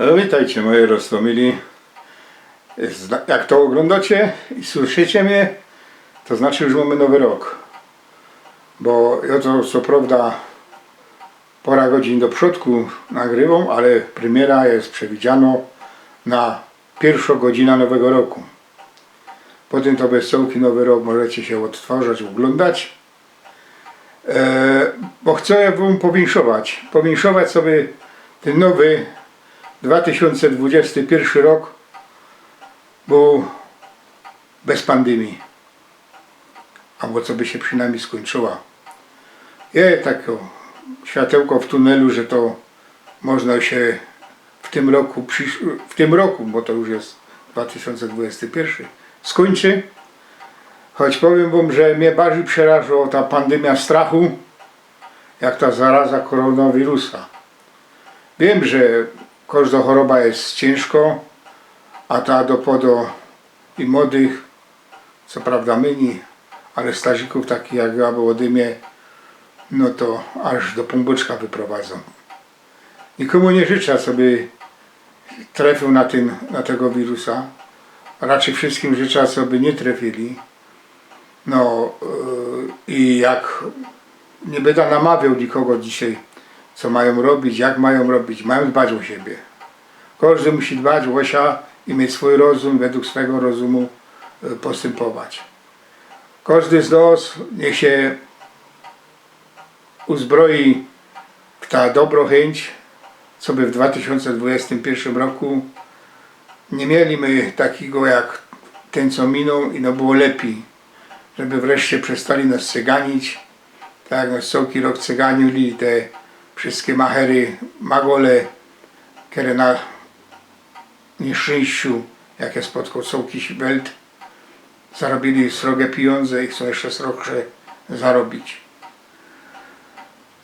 Witajcie moje rostomili. Jak to oglądacie i słyszycie mnie, to znaczy już mamy nowy rok. Bo ja to co prawda pora godzin do przodku nagrywam, ale premiera jest przewidziana na pierwszą godzinę nowego roku. Potem to bez całki nowy rok możecie się odtwarzać, oglądać. E, bo chcę wam powinszować. Powinszować sobie ten nowy 2021 rok był bez pandemii. Albo co by się przynajmniej skończyła. Jest takie światełko w tunelu, że to można się w tym roku, w tym roku, bo to już jest 2021, skończy. Choć powiem wam, że mnie bardziej przerażała ta pandemia strachu, jak ta zaraza koronawirusa. Wiem, że każda choroba jest ciężko, a ta dopodo i młodych, co prawda myni, ale stażyków takich jak ja, bo ode mnie, no to aż do półboczka wyprowadzą. Nikomu nie życzę, sobie trafił na, ten, na tego wirusa. Raczej wszystkim życzę, aby nie trafili. No yy, i jak nie będę namawiał nikogo dzisiaj, co mają robić, jak mają robić, mają dbać o siebie. Każdy musi dbać o się i mieć swój rozum, według swego rozumu y, postępować. Każdy z nas niech się uzbroi w ta dobro chęć, co by w 2021 roku nie mieli my takiego jak ten, co minął i no było lepiej, żeby wreszcie przestali nas cyganić, tak jak nas całki rok cyganili, te wszystkie machery, magole, które na nieszczęściu, jakie spotkał całki welt, zarobili srogie pieniądze i chcą jeszcze srogie zarobić.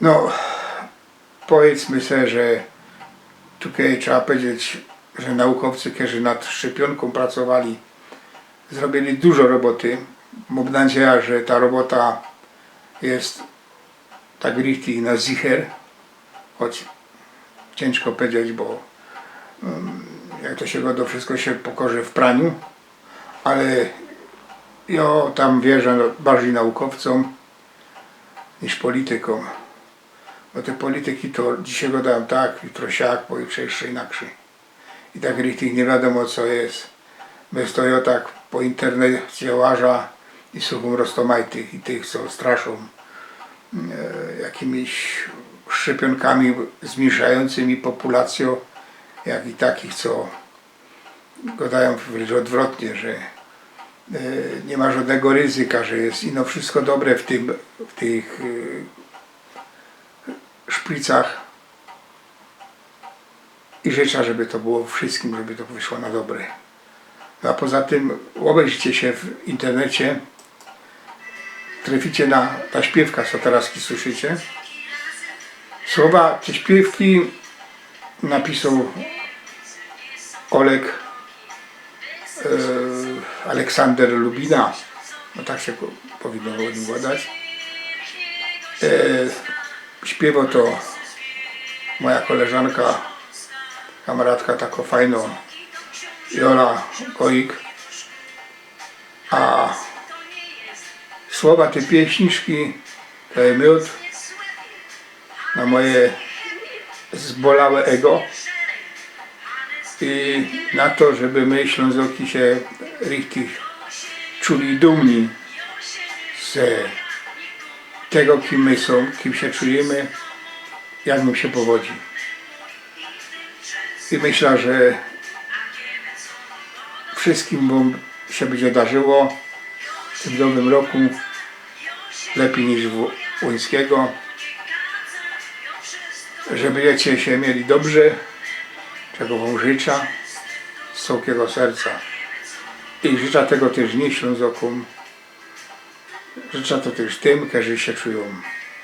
No, powiedzmy sobie, że tutaj trzeba powiedzieć, że naukowcy, którzy nad szczepionką pracowali, zrobili dużo roboty. Mam nadzieję, że ta robota jest tak richtig na zicher, choć ciężko powiedzieć, bo mm, jak to się go do wszystko się pokorzy w praniu, ale ja tam wierzę bardziej naukowcom niż politykom. Bo te polityki to dzisiaj go dałem tak, jutro siak, pojutrze jeszcze inaczej. I tak richtig nie wiadomo co jest. Bez to ja tak po internecie łaża i słucham rostomajtych i tych, co straszą e, jakimiś szczepionkami zmniejszającymi populację, jak i takich, co gadają wręcz odwrotnie, że e, nie ma żadnego ryzyka, że jest ino wszystko dobre w, tym, w tych e, szpicach i życzę, żeby to było wszystkim, żeby to wyszło na dobre. No a poza tym obejrzyjcie się w internecie, traficie na ta śpiewka, co teraz słyszycie. Słowa te śpiewki napisał Olek e, Aleksander Lubina, no tak się powinno o nim gadać. E, śpiewa to moja koleżanka, kamaradka tako fajno, Jola Koik. A słowa tej pieśniczki to jest miód na moje zbolałe ego i na to, żeby my Ślązoki się richtig czuli dumni z tego, kim my są, kim się czujemy, jak nam się powodzi. I myślę, że wszystkim wam się będzie darzyło w tym nowym roku lepiej niż w Łońskiego, że będziecie się mieli dobrze, czego wam życzę z całego serca. I życzę tego też nie Ślązokom, życzę to też tym, którzy się czują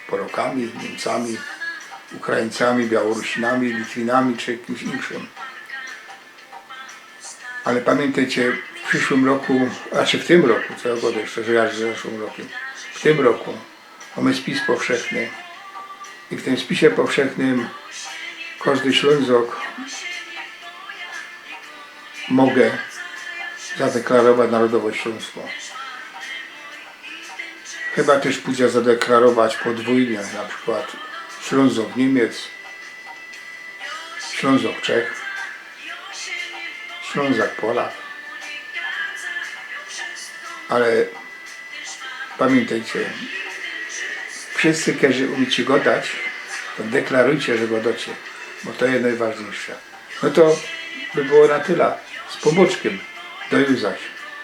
Polakami, Niemcami, Ukraińcami, Białorusinami, Litwinami czy kimś innym. Ale pamiętajcie, w przyszłym roku, znaczy w tym roku, co ja jeszcze, że ja z zeszłym rokiem, w tym roku mamy spis powszechny i w tym spisie powszechnym każdy Ślązok mogę zadeklarować narodowość śląską. Chyba też pójdzie zadeklarować podwójnie, na przykład Ślązok Niemiec, Ślązok Czech, Ślązak Polak. Ale pamiętajcie, wszyscy, którzy umiecie go dać, to deklarujcie, że go dacie, bo to jest najważniejsze. No to by było na tyle. Z pomoczkiem. Do.